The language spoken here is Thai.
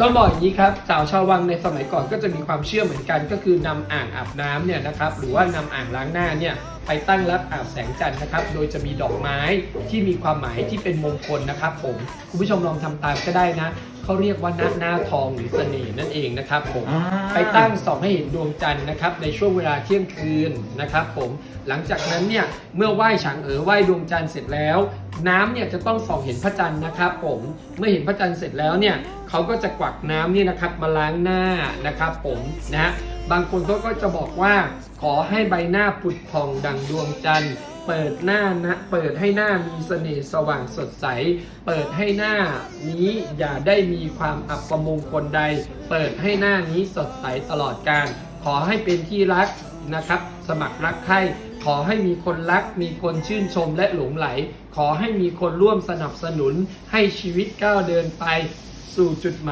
ต้องบอกอย่างนี้ครับสาวชาววังในสมัยก่อนก็จะมีความเชื่อเหมือนกันก็คือนำอ่างอาบน้ำเนี่ยนะครับหรือว่านำอ่างล้างหน้าเนี่ยไปตั้งรับอาบแสงจันทร์นะครับ โดยจะมีดอกไม้ที่มีความหมายที่เป็นมงคลนะครับผมคุณผู้ชมลองทำตามก็ได้นะเขาเรียกว่าหน้าหน้าทองหรือเสน่ห์นั่นเองนะครับผมอ่าไปตั้งส่องให้เห็นดวงจันทร์นะครับในช่วงเวลาเที่ยงคืนนะครับผมหลังจากนั้นเนี่ยเมื่อไหว้ฉางเอ๋อไหว้ดวงจันทร์เสร็จแล้ว น้ำเนี่ยจะต้องส่องเห็นพระจันทร์นะครับผมเมื่อเห็นพระจันทร์เสร็จแล้วเนี่ยเขาก็จะกวักน้ำนี่นะครับมาล้างหน้านะครับผมนะฮะบางคนเขาก็จะบอกว่า ขอให้ใบหน้าผุดผ่องดังดวงจันทร์เปิดหน้านะเปิดให้หน้ามีเสน่ห์สว่างสดใส เปิดให้หน้านี้อย่าได้มีความอับประมงคลใด เปิดให้หน้านี้สดใสตลอดการ ขอให้เป็นที่รักนะครับ สมัครรักใคร ขอให้มีคนรัก มีคนชื่นชมและหลงไหล ขอให้มีคนร่วมสนับสนุนให้ชีวิตก้าวเดินไปสู่จุดหมาย